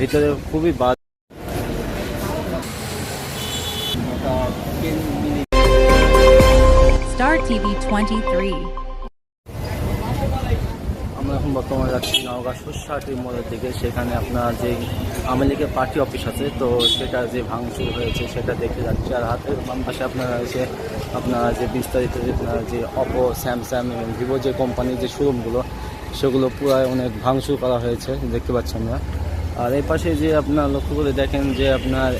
ভিতরে খুবই বাদ Star TV 23. আমরা এখন বর্তমানে যাচ্ছি নওগাঁ সুসাটির মোড়ের দিকে। সেখানে আপনার যে আওয়ামী লীগের পার্টি অফিস আছে তো সেটা যে ভাঙচুর হয়েছে সেটা দেখে যাচ্ছে। আর হাতের বাম পাশে আপনার রয়েছে আপনার যে বিস্তারিত যে আপনার যে অপো স্যামসাং এবং ভিভো যে কোম্পানির যে শোরুমগুলো সেগুলো পুরাই অনেক ভাঙচুর করা হয়েছে। দেখতে পাচ্ছি আমরা আর এই পাশে যে আপনার লক্ষ্য করে দেখেন যে আপনার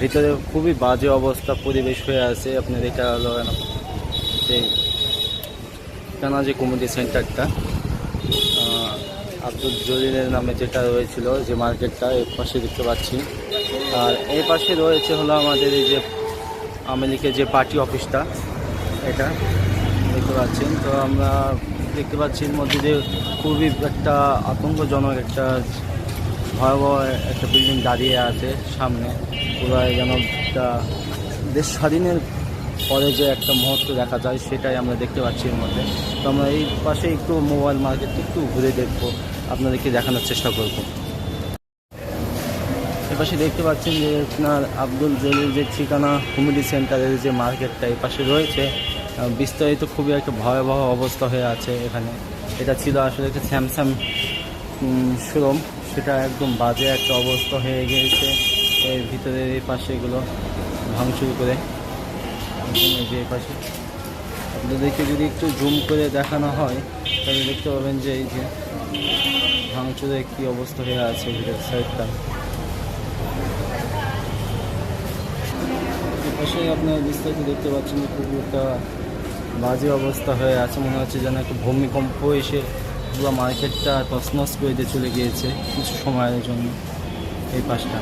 ভিতরে খুবই বাজে অবস্থা, পরিবেশ হয়ে আছে আপনার এটা হলো টানা যে কমিটি সেন্টারটা আব্দুল জলিলের নামে যেটা রয়েছিল, যে মার্কেটটা এর পাশে দেখতে পাচ্ছি। আর এই পাশে রয়েছে হলো আমাদের এই যে লীগের যে পার্টি অফিসটা, এটা দেখতে পাচ্ছেন। তো আমরা দেখতে পাচ্ছি এর মধ্যে যে খুবই একটা আতঙ্কজনক একটা ভয়াবহ একটা বিল্ডিং দাঁড়িয়ে আছে সামনে। পুরো যেন একটা দেশ স্বাধীনের পরে যে একটা মুহূর্ত দেখা যায়, সেটাই আমরা দেখতে পাচ্ছি এর মধ্যে। তো আমরা এই পাশে একটু মোবাইল মার্কেট একটু ঘুরে দেখব। আপনাদেরকে দেখানোর চেষ্টা করব। এপাশে দেখতে পাচ্ছেন যে আপনার আব্দুল জলিল যে ঠিকানা কমিউনিটি সেন্টারের যে মার্কেটটা এই পাশে রয়েছে বিস্তারিত খুবই একটা ভয়াবহ অবস্থা হয়ে আছে এখানে। এটা ছিল আসলে একটা স্যামসাং শোরুম সেটা একদম বাজে একটা অবস্থা হয়ে গিয়েছে। এর ভিতরে এই পাশে এগুলো ভাঙচুর করে যে পাশে। আপনাদেরকে যদি একটু জুম করে দেখানো হয়, তাহলে দেখতে পাবেন যে এই যে ভাঙচুরের কী অবস্থা হয়ে আছে ভিতরের সাইডটা পাশে আপনার বিস্তারিত দেখতে পাচ্ছেন যে খুবই একটা বাজে অবস্থা হয়ে আছে। মনে হচ্ছে যেন একটা ভূমিকম্প এসে পুরো মার্কেটটা তছনছ করে দিয়ে চলে গিয়েছে কিছু সময়ের জন্য এই পাশটা।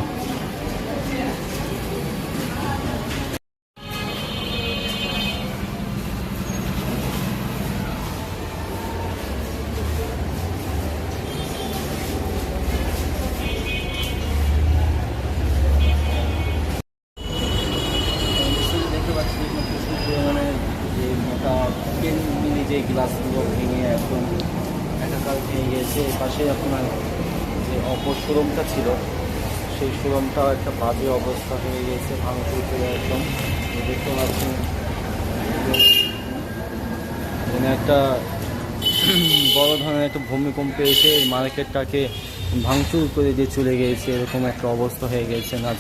পাচ্ছি যে মোটা টেন মিলি যে গ্লাসগুলো ভেঙে একদম একাকার গিয়েছে। পাশে আপনার যে অপর শোরুমটা ছিল, সেই শোরুমটাও একটা বাজে অবস্থা হয়ে গিয়েছে, ভাঙচুর করে একদম। দেখতে পাচ্ছেন মানে একটা বড় ধরনের একটা ভূমিকম্প এসে এই মার্কেটটাকে ভাঙচুর করে দিয়ে চলে গিয়েছে, এরকম একটা অবস্থা হয়ে গেছে না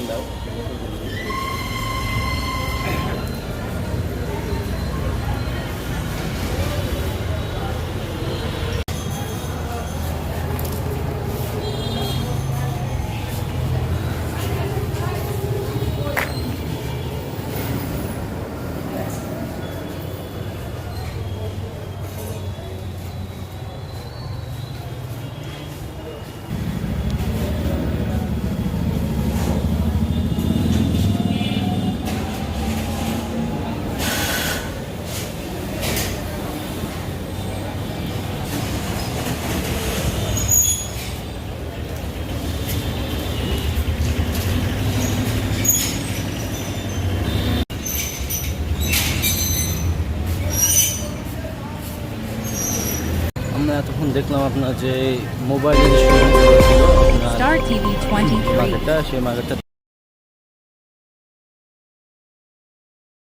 ഉണ്ടാവും. এতক্ষণ দেখলাম আপনার যে মোবাইল শোরুমগুলো ছিল আপনার Star TV 23. মার্কেটটা সেই মার্কেটটা